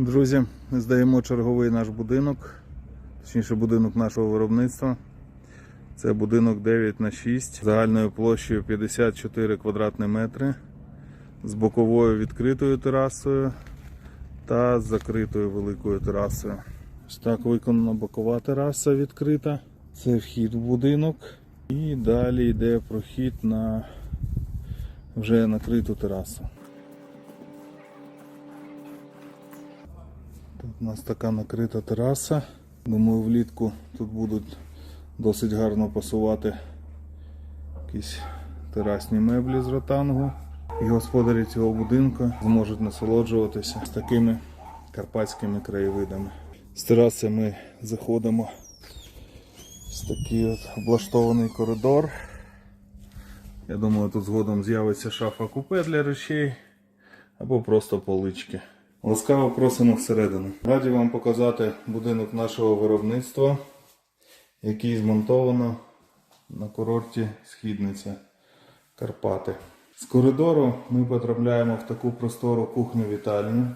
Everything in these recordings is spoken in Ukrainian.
Друзі, здаємо черговий наш будинок, точніше будинок нашого виробництва. Це будинок 9 на 6 загальною площею 54 квадратні метри з боковою відкритою терасою та з закритою великою терасою. Ось так виконана бокова тераса відкрита. Це вхід в будинок. І далі йде прохід на вже накриту терасу. У нас така накрита тераса. Думаю, влітку тут будуть досить гарно пасувати якісь терасні меблі з ротангу. І господарі цього будинку зможуть насолоджуватися з такими карпатськими краєвидами. З тераси ми заходимо в такий от облаштований коридор. Я думаю, тут згодом з'явиться шафа купе для речей або просто полички. Ласкаво просимо всередину. Раді вам показати будинок нашого виробництва, який змонтовано на курорті Східниця Карпати. З коридору ми потрапляємо в таку простору кухню-вітальню.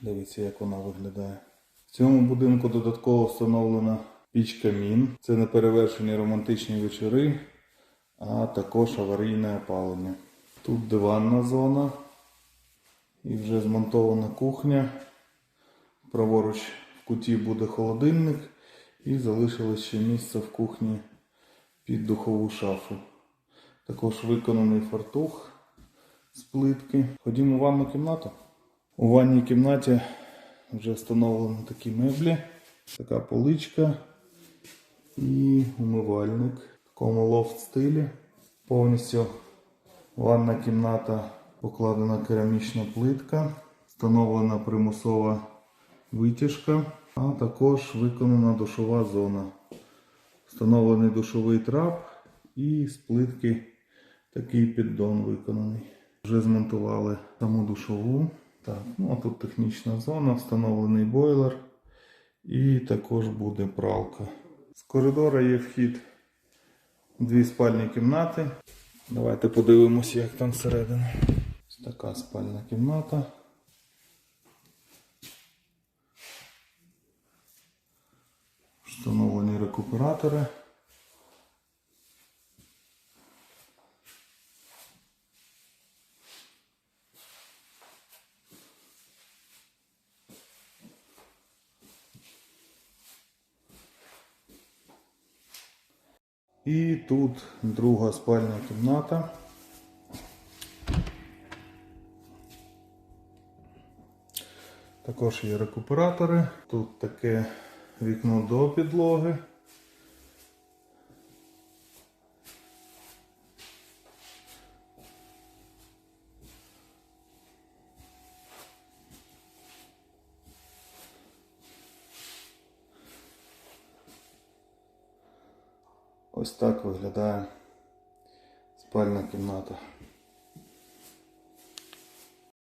Дивіться, як вона виглядає. В цьому будинку додатково встановлена піч камін. Це неперевершені романтичні вечори, а також аварійне опалення. Тут диванна зона. І вже змонтована кухня. Праворуч в куті буде холодильник. І залишилось ще місце в кухні під духову шафу. Також виконаний фартух з плитки. Ходімо в ванну кімнату. У ванній кімнаті вже встановлені такі меблі. Така поличка і умивальник в такому лофт стилі. Повністю ванна кімната покладена керамічна плитка, встановлена примусова витяжка, а також виконана душова зона. Встановлений душовий трап і з плитки такий піддон виконаний. Вже змонтували саму душову. Так, ну а тут технічна зона, встановлений бойлер і також буде пралка. З коридора є вхід дві спальні кімнати. Давайте подивимося, як там всередині. Така спальна кімната. Встановлені рекуператори. І тут друга спальня кімната. Також є рекуператори. Тут таке вікно до підлоги. Ось так виглядає спальна кімната.